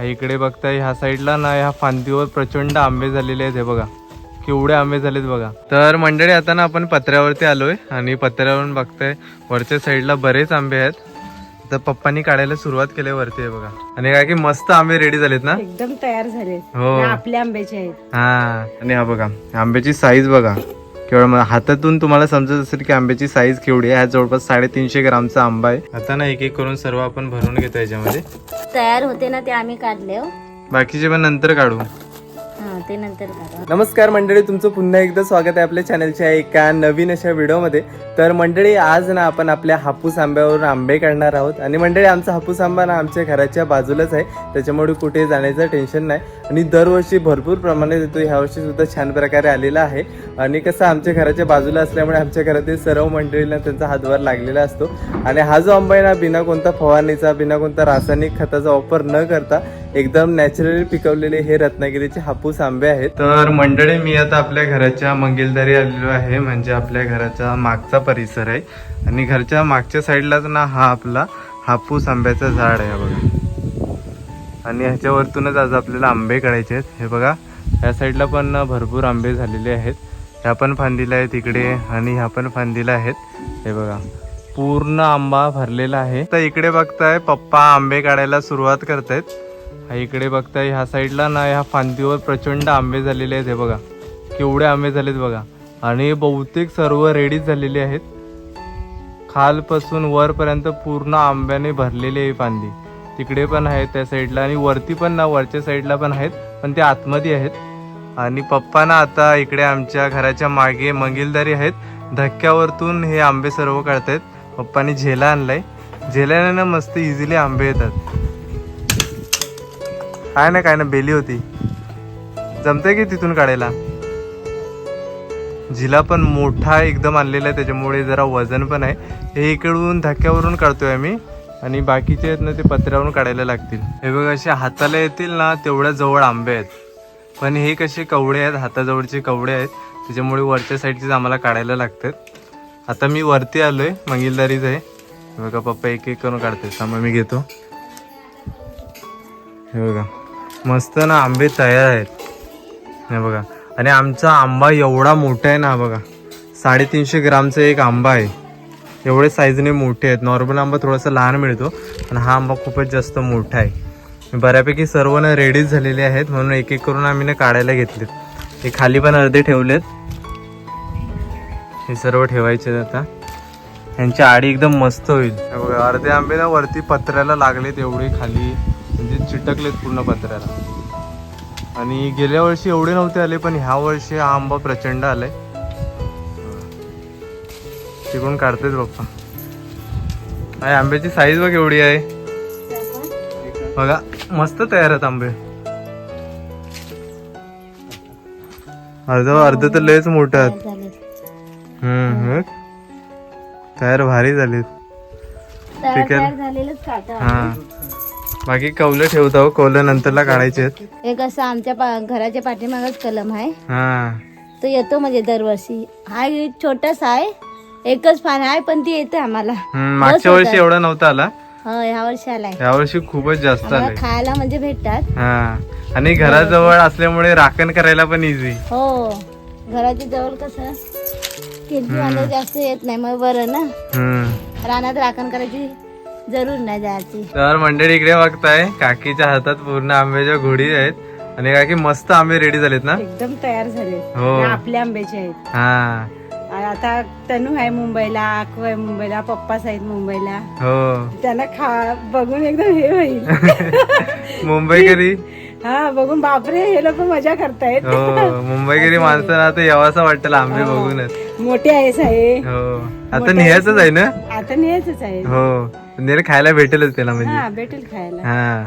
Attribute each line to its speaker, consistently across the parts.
Speaker 1: हा इकडे बघताय ह्या साईडला ना ह्या फांदीवर प्रचंड आंबे झालेले आहेत हे बघा. केवढे आंबे झालेत बघा. तर मंडळी आता ना आपण पत्र्यावरती आलोय आणि पत्र्यावरून बघताय वरच्या साईडला बरेच आंबे आहेत. तर पप्पांनी काढायला सुरुवात केली वरती बघा. आणि काय की मस्त आंबे रेडी झालेत ना?
Speaker 2: एकदम तयार झाले
Speaker 1: हो.
Speaker 2: आपल्या आंब्याचे आहेत.
Speaker 1: हा. आणि हा बघा आंब्याची साईज बघा. केवळ म- हातातून तुम्हाला समजत असेल की आंब्याची साईज केवढी आहे. हा जवळपास साडेतीनशे ग्रामचा आंबा आहे. आता ना एक एक करून सर्व आपण भरून घेतो याच्यामध्ये.
Speaker 2: तयार होते ना ते आम्ही काढले हो.
Speaker 1: बाकीचे पण नंतर काढू.
Speaker 2: हा ते नंतर काढा.
Speaker 1: नमस्कार मंडळी तुमचं पुन्हा एकदा स्वागत आहे आपल्या चॅनलच्या एका नवीन अशा व्हिडिओमध्ये तर मंडळी आज ना आपण आपल्या हापूस आंब्यावरून आंबे काढणार आहोत. आणि मंडळी आमचा हापूस आंबा ना आमच्या घराच्या बाजूलाच आहे. त्याच्यामुळे कुठे जाण्याचं टेन्शन नाही. आणि दरवर्षी भरपूर प्रमाणात येतो. ह्यावर्षी सुद्धा छान प्रकारे आलेला आहे. आणि कसं आमच्या घराच्या बाजूला असल्यामुळे आमच्या घरातील सर्व मंडळींना त्यांचा हातभार लागलेला असतो. आणि हा जो आंबा आहे ना बिना कोणता फवारणीचा बिना कोणता रासायनिक खताचा वापर न करता एकदम नॅचरली पिकवलेले हे रत्नागिरीचे हापूस आंबे आहेत. तर मंडळी मी आता आपल्या घराच्या मंगेलदारी आलेलो आहे. म्हणजे आपल्या घराच्या मागचा परिसर आहे. आणि घरच्या मागच्या साईडलाच ना हा आपला हापूस आंब्याचं झाड आहे बघा. आणि ह्याच्यावरतूनच आज आपल्याला आंबे काढायचे आहेत. हे बघा या साईडला पण भरपूर आंबे झालेले आहेत. ह्या पण फांदीला आहेत इकडे आणि ह्या पण फांदीला आहेत. हे बघा पूर्ण आंबा भरलेला आहे. तर इकडे बघताय पप्पा आंबे काढायला सुरुवात करतायत. हा इकडे बघताय ह्या साईडला ना ह्या फांदीवर प्रचंड आंबे झालेले आहेत. हे बघा केवढे आंबे झालेत बघा. आणि बहुतेक सर्व रेडी झालेले आहेत. खालपासून वरपर्यंत पूर्ण आंब्याने भरलेली आहे फांदी. तिकडे पण आहेत त्या साईडला आणि वरती पण ना वरच्या साईडला पण आहेत पण ते आतमध्ये आहेत. आणि पप्पा ना आता इकडे आमच्या घराच्या मागे मंगिलदारी आहेत. धक्क्यावरतून हे आंबे सर्व काढतायत. पप्पानी झेला आणलाय. झेल्याने ना मस्त इझिली आंबे येतात. काय ना काय ना बेली होती. जमते की तिथून काढायला? झिला पण मोठा एकदम आणलेला आहे त्याच्यामुळे जरा वजन पण आहे. हे इकडून धक्क्यावरून काढतोय आम्ही आणि बाकीचे आहेत ना ते पत्र्यावरून काढायला लागतील. हे बघ असे हाताला येतील ना तेवढ्या जवळ आंबे आहेत. पण हे कसे कवडे आहेत हाताजवळचे कवडे आहेत त्याच्यामुळे वरच्या साईडचेच आम्हाला काढायला लागतात. आता मी वरती आलो आहे मंगिलदारीच आहे. हे बघा पप्पा एक एक करून काढते त्यामुळे मी घेतो. हे बघा मस्त ना आंबे तयार आहेत. हे बघा. आणि आमचा आंबा एवढा मोठा आहे ना बघा. साडेतीनशे ग्रामचा एक आंबा आहे. एवढे साईजने मोठे आहेत. नॉर्मल आंबा थोडासा लहान मिळतो पण हा आंबा खूपच जास्त मोठा आहे. बऱ्यापैकी सर्व ना रेडीच झालेले आहेत म्हणून एक एक करून आम्ही ना काढायला घेतलेत. हे खाली पण अर्धे ठेवलेत. हे सर्व ठेवायचे आहेत आता. यांची आडी एकदम मस्त होईल. बघा अर्धे आंबे ना वरती पत्र्याला लागलेत एवढे खाली. म्हणजे चिटकलेत पूर्ण पत्र्याला. आणि गेल्या वर्षी एवढे नव्हते आले पण ह्या वर्षी हा आंबा प्रचंड आलाय. तिकडून काढतेच बाप्पा आणि आंब्याची साईज बघ एवढी आहे. बघा मस्त तयार आहेत आंबे. अर्ध अर्ध तर लयच मोठं आहेत. हम्म बघ. तयार भारी झालीत. हा. बाकी कौलं ठेवतो कौलं नंतरला काढायचे
Speaker 2: हे कसं आमच्या पा- घराच्या पाठीमागच कलम आहे.
Speaker 1: हा.
Speaker 2: तो येतो म्हणजे दरवर्षी. हा एक छोटासा आहे. एकच पान आहे पण ती येते आम्हाला.
Speaker 1: हम्म, मागच्या वर्षी एवढा नव्हता आला.
Speaker 2: हो ह्या वर्षी आलाय.
Speaker 1: खूपच जास्त
Speaker 2: आम्हाला
Speaker 1: आले
Speaker 2: खायला म्हणजे भेटतात.
Speaker 1: हा. आणि घराजवळ असल्यामुळे राखण करायला पण इझी
Speaker 2: हो. घराच्या जवळ कसं वांदे जास्त येत नाही मग बरं ना.
Speaker 1: हम्म.
Speaker 2: रानात राखण करायची जरूर नाही जायची.
Speaker 1: तर मंडळी इकडे बघताय काकीच्या हातात पूर्ण आंब्याच्या घोडी आहेत. आणि काकी मस्त आंबे रेडी झालेत ना?
Speaker 2: एकदम तयार झाले.
Speaker 1: हो.
Speaker 2: आपल्या आंब्याचे आहेत.
Speaker 1: हा.
Speaker 2: आता तनू आहे मुंबईला अकू आहे मुंबईला पप्पाच आहेत मुंबईला.
Speaker 1: हो.
Speaker 2: त्यांना खा बघून एकदम हे होईल.
Speaker 1: मुंबईकरी
Speaker 2: हा बघून बापरे हे लोक मजा करतायत.
Speaker 1: हो मुंबईकरी माणसांना आता यावासा वाटेल आंबे बघूनच.
Speaker 2: मोठे आहे.
Speaker 1: हो. आता निहायचंच आहे ना?
Speaker 2: आता न्यायचंच आहे.
Speaker 1: हो. नेर खायला भेटेलच त्याला म्हणजे.
Speaker 2: हा भेटेल खायला.
Speaker 1: हा.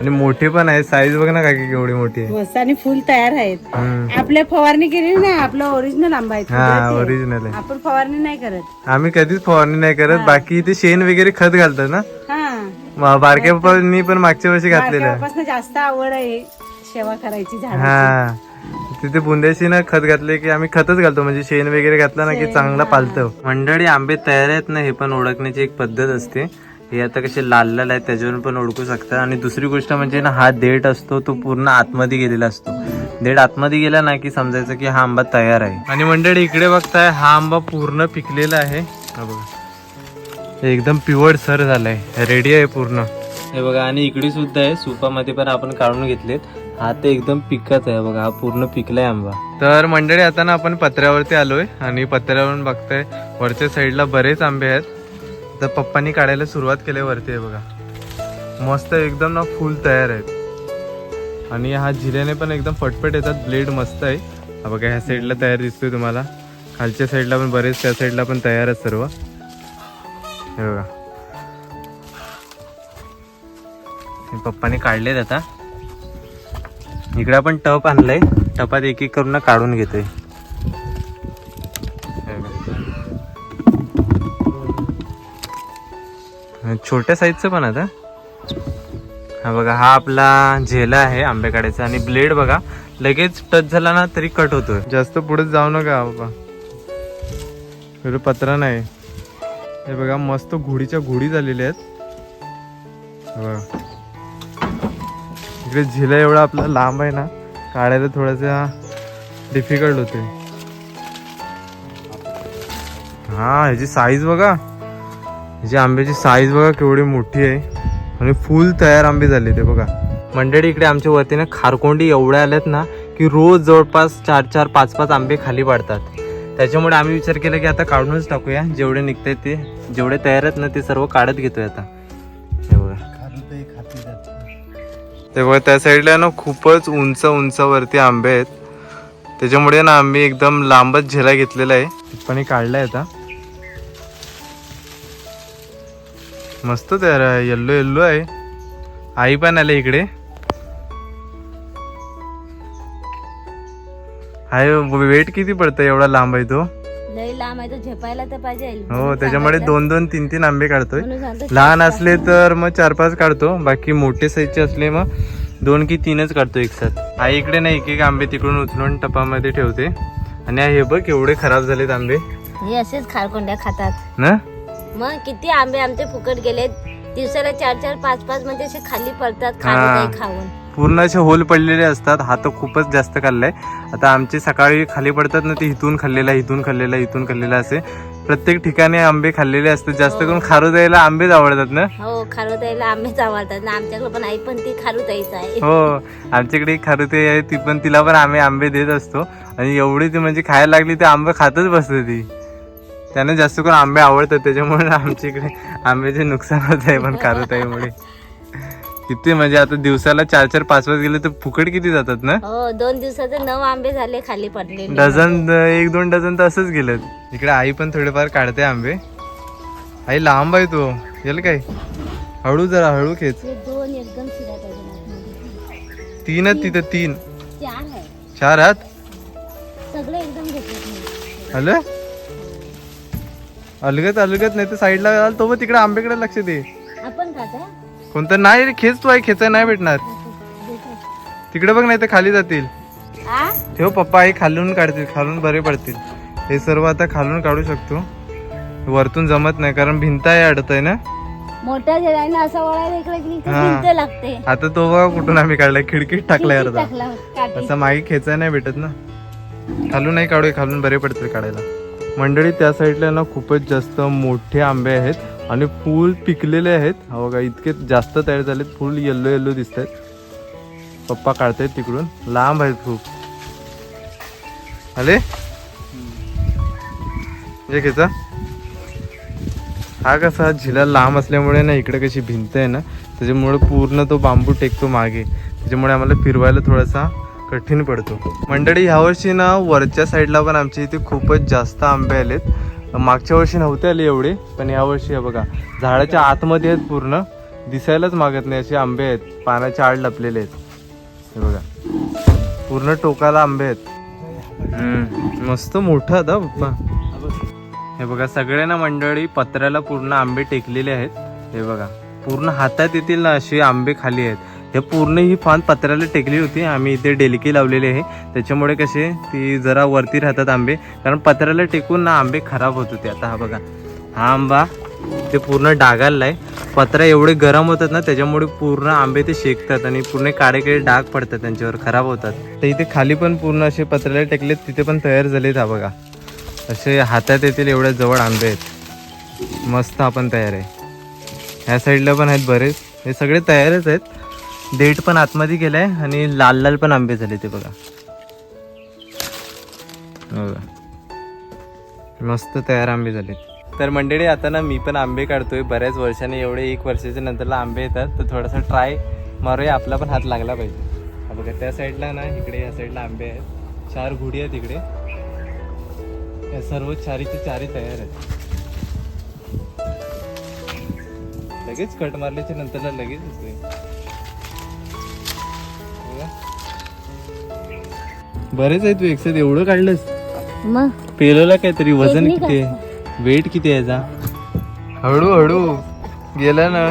Speaker 1: आणि मोठे पण आहे साईज बघ ना काकी केवढी मोठी आहे.
Speaker 2: मस्त आणि फुल तयार आहेत.
Speaker 1: हम्म.
Speaker 2: आपल्या फवारणी केली ना आपलं ओरिजिनल आंबा आहे.
Speaker 1: हा
Speaker 2: कुदरती आहे.
Speaker 1: ओरिजिनल आहे.
Speaker 2: आपण फवारणी नाही करत.
Speaker 1: आम्ही कधीच फवारणी नाही करत बाकी इथे शेण वगैरे खत घालतात ना.
Speaker 2: हा.
Speaker 1: म- बारक्या पप्पांनी पण मागच्या वर्षी घातलेलं. आहे
Speaker 2: जास्त आवड आहे सेवा करायची झाड
Speaker 1: हा. तिथे बुंद्याशी ना खत घातले की आम्ही खतच घालतो. म्हणजे शेण वगैरे घातलं ना की चांगला पालतं. मंडळी आंबे तयार आहेत ना हे पण ओळखण्याची एक पद्धत असते. हे आता कसे लाल लाल आहेत त्याच्यावरून पण ओळखू शकता. आणि दुसरी गोष्ट म्हणजे ना हा देठ असतो तो पूर्ण आतमध्ये गेलेला असतो. देठ आतमध्ये गेला ना की समजायचं की हा आंबा तयार आहे. आणि मंडळी इकडे बघताय हा आंबा पूर्ण पिकलेला आहे. हा बघा. हे एकदम पिवळ सर झालाय. रेडी आहे पूर्ण. हे बघा आणि इकडे सुद्धा आहे. सुपामध्ये पण आपण काढून घेतलेत. हा ते एकदम पिकत आहे बघा हा पूर्ण पिकलाय आंबा. तर मंडळी आता ना आपण पत्र्यावरती आलोय आणि पत्र्यावरून बघताय वरच्या साईडला बरेच आंबे आहेत. तर पप्पांनी काढायला सुरुवात केली वरती आहे बघा. मस्त एकदम ना फुल तयार आहेत. आणि हा जिऱ्याने पण एकदम फटफट येतात ब्लेड मस्त आहे. हा बघा ह्या साईडला तयार दिसतोय तुम्हाला. खालच्या साईडला पण बरेच त्या साईडला पण तयार आहेत सर्व. हे बघा. पप्पाने काढलेत आता. इकडे आपण टप आणलंय. टपात एक एक करून काढून घेतोय. छोट्या साईजचं पण आता. हा बघा हा आपला झेला आहे आंबेकाड्याचा आणि ब्लेड बघा लगेच टच झाला ना तरी कट होतोय. जास्त पुढे जाऊ नका बाबा. पत्रा नाही. हे बघा मस्त घोडीच्या घोडी झालेल्या आहेत. बघा. इकडे झिला एवढा आपला लांब आहे ना काढायला थोडासा डिफिकल्ट होते. हा ह्याची साईज बघा. ह्याची आंब्याची साईज बघा केवढी मोठी आहे. आणि फुल तयार आंबे झाले ते बघा. मंडळी इकडे आमच्या वतीने खारकोंडी एवढ्या आल्यात ना की रोज जवळपास चार चार पाच पाच आंबे खाली पाडतात. त्याच्यामुळे आम्ही विचार केला की आता काढूनच टाकूया. जेवढे निघतायत ते जेवढे तयार आहेत ना ते सर्व काढत घेतोय आता. ते बघा त्या साईडला ना खूपच उंच उंचावरती आंबे आहेत. त्याच्यामुळे ना आम्ही एकदम लांबच झेला घेतलेला आहे. पण काढला आहे आता. मस्त तयार आहे. येल्लो येल्लो आहे. आई पण आले इकडे. हाय वेट किती पडतं एवढा लांब आहे तो.
Speaker 2: लई लांब आहे तो झेपायला तर पाहिजे.
Speaker 1: हो त्याच्यामुळे दोन दोन तीन तीन आंबे काढतोय. लहान असले तर मग चार पाच काढतो. बाकी मोठे साईजचे असले मग दोन की तीनच काढतो एक साथ. आई इकडे नाही एक एक आंबे तिकडून उचलून टपामध्ये ठेवते. आणि हे बघ एवढे खराब झालेत आंबे.
Speaker 2: हे असेच खारकोंड्या खातात.
Speaker 1: ना?
Speaker 2: मग किती आंबे आमचे फुकट गेले दिवसाला चार चार पाच पाच म्हणजे असे खाली पडतात खाऊन.
Speaker 1: पूर्ण असे होल पडलेले असतात. हा तर खूपच जास्त खाल्लाय. आता आमचे सकाळी खाली पडतात ना ते इथून खाल्लेला इथून खाल्लेला इथून खाल्लेला असे. प्रत्येक ठिकाणी आंबे खाल्लेले असतात जास्त करून. खारू द्यायला आंबेच आवडतात ना?
Speaker 2: हो खारुताईला आंबेच आवडतात. ना आमच्याकडे पण आई पण ती खारुताईच आहे.
Speaker 1: हो आमच्याकडे एक खारुते आहे ती पण तिला पण आम्ही आंबे देत असतो. आणि एवढी ती म्हणजे खायला लागली ते आंबे खातच बसते ती. त्यांना जास्त करून आंबे आवडतात त्याच्यामुळे आमच्या इकडे आंब्याचे नुकसान होत आहे पण खारुताईमुळे किती म्हणजे आता दिवसाला चार चार पाच पाच गेले तर फुकट किती जातात ना?
Speaker 2: हो दोन दिवसाचे नऊ आंबे झाले खाली पडले
Speaker 1: डझन एक दोन डझन तर असंच गेलेत. इकडे आई पण थोडेफार काढते आंबे. आई लांब आहे तो. येईल काय? हळू जरा हळू खेच.
Speaker 2: दोन एकदम शिरा पाहिजे
Speaker 1: तीनच तिथे तीन.
Speaker 2: चार आहे
Speaker 1: चार हात
Speaker 2: सगळे एकदम घेतले
Speaker 1: आलं? अलगत अलगत नाही तर साईडला तो मग तिकडे आंब्याकडे लक्ष दे.
Speaker 2: आपण खाता
Speaker 1: कोणतं? नाही रे खेच तू आहे खेचाय नाही भेटणार. तिकडे बघ नाही तर खाली जातील. ठेव पप्पा आई खालून काढतील खालून बरे पडतील. हे सर्व आता खालून काढू शकतो. वरतून जमत नाही कारण भिंत आहे अडत आहे ना.
Speaker 2: मोठा असा
Speaker 1: हा.
Speaker 2: लागते.
Speaker 1: आता तो बघा कुठून आम्ही काढलाय खिडकीत टाकलाय अर्धा. असं मागे खेचाय नाही भेटत ना. खालून नाही काढू खालून बरे पडतील काढायला. मंडळी त्या साईडला ना खूपच जास्त मोठे आंबे आहेत. आणि फूल पिकलेले आहेत. हा बघा इतके जास्त तयार झालेत. फुल येल्लो येल्लो दिसत आहेत पप्पा काढतायत तिकडून. लांब आहेत खूप. अरे हे खेचा हा कसा झिला लांब असल्यामुळे ना इकडे कशी भिंत आहे ना त्याच्यामुळे पूर्ण तो बांबू टेकतो मागे. त्याच्यामुळे आम्हाला फिरवायला थोडासा कठीण पडतो. मंडळी ह्यावर्षी ना वरच्या साईडला पण आमच्या इथे खूपच जास्त आंबे आलेत. मागच्या वर्षी नव्हते आले एवढे पण यावर्षी हे बघा झाडाच्या आतमध्ये आहेत पूर्ण दिसायलाच मागत नाही असे आंबे आहेत पानाच्या आड लपलेले आहेत. हे बघा पूर्ण टोकाला आंबे आहेत. मस्त मोठं आता पप्पा. हे बघा सगळे ना मंडळी पत्र्याला पूर्ण आंबे टेकलेले आहेत. हे बघा पूर्ण हातात येतील ना असे आंबे खाली आहेत. हे पूर्ण ही फान पत्र्याला टेकली होती. आम्ही इथे डेलकी लावलेली आहे. त्याच्यामुळे कसे ती जरा वरती राहतात आंबे. कारण पत्र्याला टेकून ना आंबे खराब होत होते. आता हा बघा. हा आंबा ते पूर्ण डागाललाय पत्रा एवढे गरम होतात ना त्याच्यामुळे पूर्ण आंबे ते शेकतात आणि पूर्ण काळे काळे डाग पडतात त्यांच्यावर खराब होतात. तर इथे खाली पण पूर्ण असे पत्र्याला टेकलेत तिथे पण तयार झालेत हा बघा. असे हातात येतील एवढ्या जवळ आंबे आहेत. मस्त आपण तयार आहे. ह्या साईडला पण आहेत बरेच. हे सगळे तयारच आहेत. देठ पण आतमध्ये गेलाय आणि लाल लाल पण आंबे झाले ते बघा. हो बघा. मस्त तयार आंबे झाले तर मंडळी आता ना मी पण आंबे काढतोय. बऱ्याच वर्षाने एवढे एक वर्षाच्या नंतरला आंबे येतात. तर थोडासा ट्राय मारूया. आपला पण हात लागला पाहिजे. हा बघा त्या साईडला ना इकडे या साईडला आंबे आहेत. चार घुडी आहेत इकडे. या सर्व चारीचे चारी तयार आहेत. लगेच कट मारल्याच्या नंतरला लगेच बरेच आहे तू एकसाथ एवढं काढलंस.
Speaker 2: मग?
Speaker 1: पेलोला काहीतरी वजन किती आहे? वेट किती आहे याचा? हळूहळू गेला ना.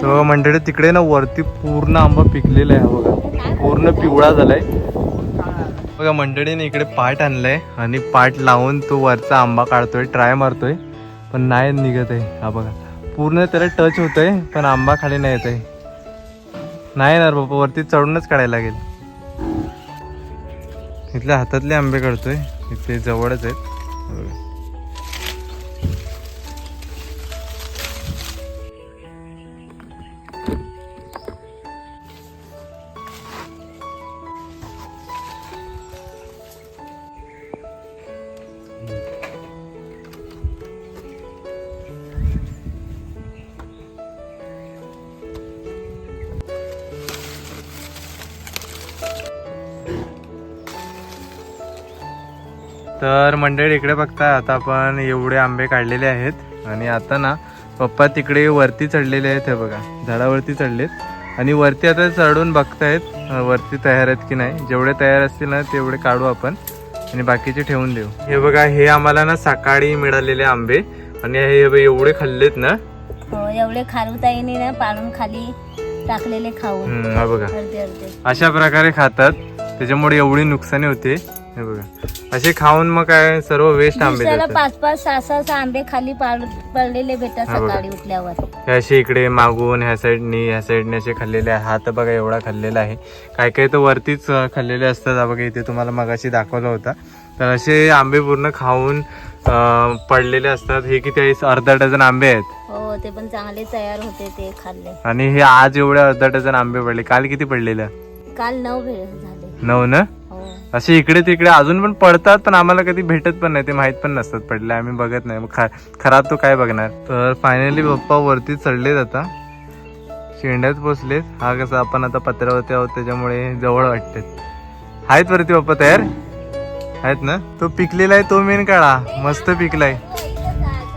Speaker 1: तो मंडळी तिकडे ना वरती पूर्ण आंबा पिकलेला आहे हा बघा. पूर्ण पिवळा झालाय. बघा मंडळीने इकडे पाट आणलाय आणि पाट लावून तो वरचा आंबा काढतोय ट्राय मारतोय. पण नाही निघत आहे हा बघा. पूर्ण त्याला टच होतोय पण आंबा खाली नाही येत आहे नाही येणार बाबा वरती चढूनच काढायला लागेल. इथल्या हातातले आंबे काढतोय. इथे जवळच आहेत. तर मंडळी इकडे बघता आता आपण एवढे आंबे काढलेले आहेत. आणि आता ना पप्पा तिकडे वरती चढलेले आहेत हे बघा झाडावरती चढलेत. आणि वरती आता चढून बघतायत वरती तयार आहेत की नाही. जेवढे तयार असतील ना तेवढे काढू आपण. आणि बाकीचे ठेवून देऊ. हे बघा हे आम्हाला ना सकाळी मिळालेले आंबे. आणि हे एवढे खाल्लेत ना.
Speaker 2: हो एवढे खारुताईने ना पाडून खाली टाकलेले
Speaker 1: हा बघा. अशा प्रकारे खातात. त्याच्यामुळे एवढी नुकसानी होते. हे बघा. असे खाऊन मग काय सर्व वेस्ट आंबे
Speaker 2: दिवसाला
Speaker 1: जातात.
Speaker 2: पाच पाच सहा सहा आंबे खाली पाड- पडलेले भेटतात
Speaker 1: हा बघा.
Speaker 2: सकाळी उठल्यावर.
Speaker 1: हे असे इकडे मागून ह्या साईडनी ह्या साईडने असे खाल्लेले आहे हात बघा एवढा खाल्लेला आहे. काय काय तर वरतीच अं, खाल्लेले असतात. हा बघा इथे तुम्हाला मगाशी दाखवला होता. तर असे आंबे पूर्ण खाऊन अं, पडलेले असतात. हे किती आहे? अर्धा डझन आंबे आहेत.
Speaker 2: हो ते पण चांगले तयार होते ते खाल्ले.
Speaker 1: आणि हे आज एवढे अर्धा डझन आंबे पडले. काल किती पडलेलं?
Speaker 2: काल नऊ झाले.
Speaker 1: नऊ ना? असे इकडे तिकडे अजून पण पडतात पण आम्हाला कधी भेटत पण नाही. ते माहीत पण नसतात पडले आम्ही बघत नाही. मग खराब तो काय बघणार? तर फायनली पप्पा वरती चढलेत आता. शेंड्यात पोचलेत हा कसं आपण आता पत्र्यावरती आहोत त्याच्यामुळे जवळ वाटतात. आहेत वरती पप्पा तयार? आहेत ना? तो पिकलेला आहे तो मेन काळा. मस्त पिकलाय.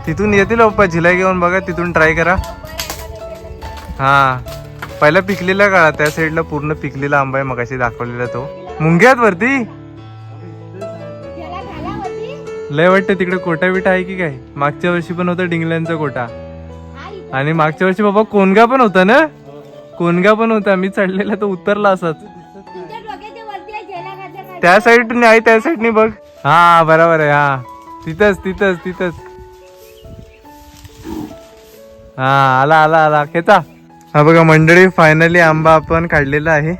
Speaker 1: तिथून येतील पप्पा झिलाय घेऊन बघा तिथून ट्राय करा. हा. पहिला पिकलेला काळा त्या साईडला पूर्ण पिकलेला आंबा आहे मग दाखवलेला तो. मुंग्यात वरती? लय वाटतं तिकडे कोटा बिटा आहे की काय? मागच्या वर्षी पण होता डिंगल्यांचा कोटा. आणि मागच्या वर्षी बाबा कोणगा पण होता ना? कोणगा पण होता. मी चढलेला तो उतरला असाच. त्या साईडने आहे त्या साईडने बघ. हा बरोबर आहे. हा. तिथंच तिथंच तिथंच. हा आला आला आला. खेचा. हा बघा मंडळी फायनली आंबा आपण काढलेला आहे.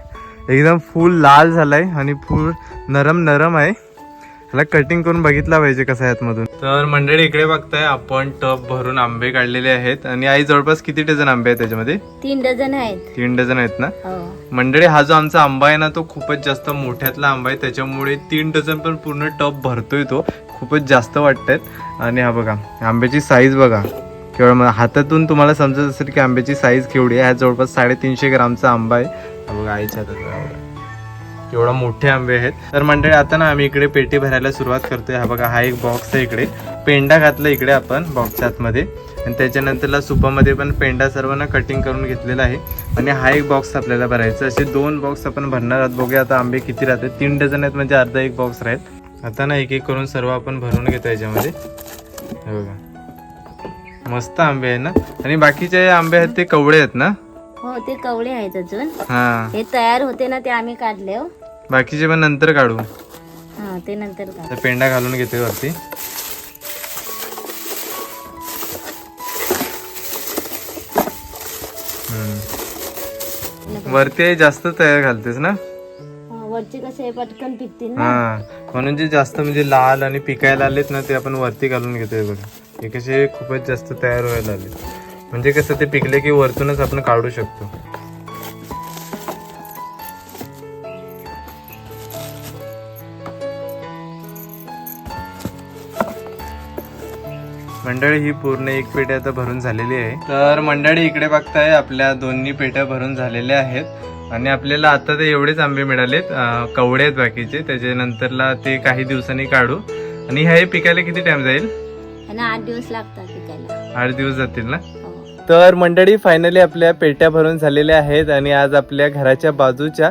Speaker 1: एकदम फुल लाल झालाय आणि फुल नरम नरम आहे. ह्याला कटिंग करून बघितला पाहिजे कसं आहे आतमधून. तर मंडळी इकडे बघताय आपण टप भरून आंबे काढलेले आहेत. आणि आई जवळपास किती डझन आंबे आहेत त्याच्यामध्ये
Speaker 2: तीन डझन आहेत.
Speaker 1: तीन डझन आहेत ना?
Speaker 2: हो.
Speaker 1: मंडळी हा जो आमचा आंबा आहे ना तो खूपच जास्त मोठ्यातला आंबा आहे. त्याच्यामुळे तीन डझन पण पूर्ण टप भरतोय तो. खूपच जास्त वाटतायत आणि हा बघा आंब्याची साईज बघा. केवळ हातातून तुम्हाला समजत असेल की आंब्याची साईज केवढी आहे. हा जवळपास साडेतीनशे ग्रामचा आंबा आहे. बघा आईच्या हातात मोठे आंबे आहेत. तर मंडळी आता ना आम्ही इकडे पेटी भरायला सुरुवात करतोय. हा बघा हा एक बॉक्स आहे इकडे. पेंडा घातला इकडे आपण बॉक्सच्या आतमध्ये. आणि त्याच्यानंतरला सुपामध्ये पण पेंडा सर्वांना कटिंग करून घेतलेला आहे. आणि हा एक बॉक्स आपल्याला भरायचा. असे दोन बॉक्स आपण भरणार आहोत. बघूया आता आंबे किती राहतात. तीन डझन आहेत म्हणजे अर्धा एक बॉक्स राहील. आता ना एक एक करून सर्व आपण भरून घेतो याच्यामध्ये. बघा. मस्त आंबे आहे ना. आणि बाकीचे आंबे आहेत ते कवळे आहेत ना.
Speaker 2: हो ते कवळे आहेत अजून.
Speaker 1: हे.
Speaker 2: तयार होते ना ते आम्ही काढले हो.
Speaker 1: बाकीचे पण नंतर काढू.
Speaker 2: ते नंतर
Speaker 1: पेंडा घालून घेते वरती. वरती वरती जास्त तयार घालतेस ना?
Speaker 2: वरचे कसे पटकन पिकतील
Speaker 1: हा. म्हणून जे जास्त म्हणजे लाल आणि पिकायला आलेत ना ते आपण वरती घालून घेतोय बघा. हे कसे खूपच जास्त तयार व्हायला आले म्हणजे कसं ते पिकले की वरतूनच आपण काढू शकतो. मंडळी ही पूर्ण एक पेटी आता भरून झालेली आहे. तर मंडळी इकडे बघताय आपल्या दोन्ही पेट्या भरून झालेल्या आहेत. आणि आपल्याला आता ते एवढेच आंबे मिळालेत कवडे आहेत बाकीचे. त्याच्यानंतरला ते काही दिवसांनी काढू. आणि हे पिकायला किती टाइम जाईल?
Speaker 2: आठ दिवस लागतात पिकायला.
Speaker 1: आठ दिवस जातील ना. तर मंडळी फायनली आपल्या पेट्या भरून झालेल्या आहेत आणि आज आपल्या घराच्या बाजूच्या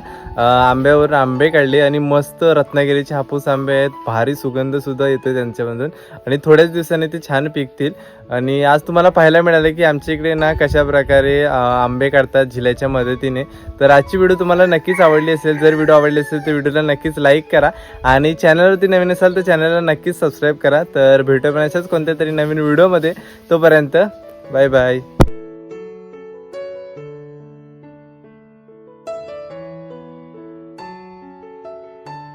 Speaker 1: आंब्यावर आंबे काढले आणि मस्त रत्नागिरीचे हापूस आंबे आहेत. भारी सुगंध सुद्धा येतो त्यांच्यामधून आणि थोड्याच दिवसांनी ते छान पिकतील. आणि आज तुम्हाला पाहायला मिळालं की आमच्या इकडे ना कशा प्रकारे आंबे काढतात झिल्याच्या मदतीने. तर आजची व्हिडिओ तुम्हाला नक्कीच आवडली असेल. जर व्हिडिओ आवडली असेल तर व्हिडिओला नक्कीच लाईक करा आणि चॅनलवरती नवीन असाल तर चॅनलला नक्कीच सबस्क्राईब करा. तर भेटू पण अशाच कोणत्या तरी नवीन व्हिडिओमध्ये तोपर्यंत 拜拜。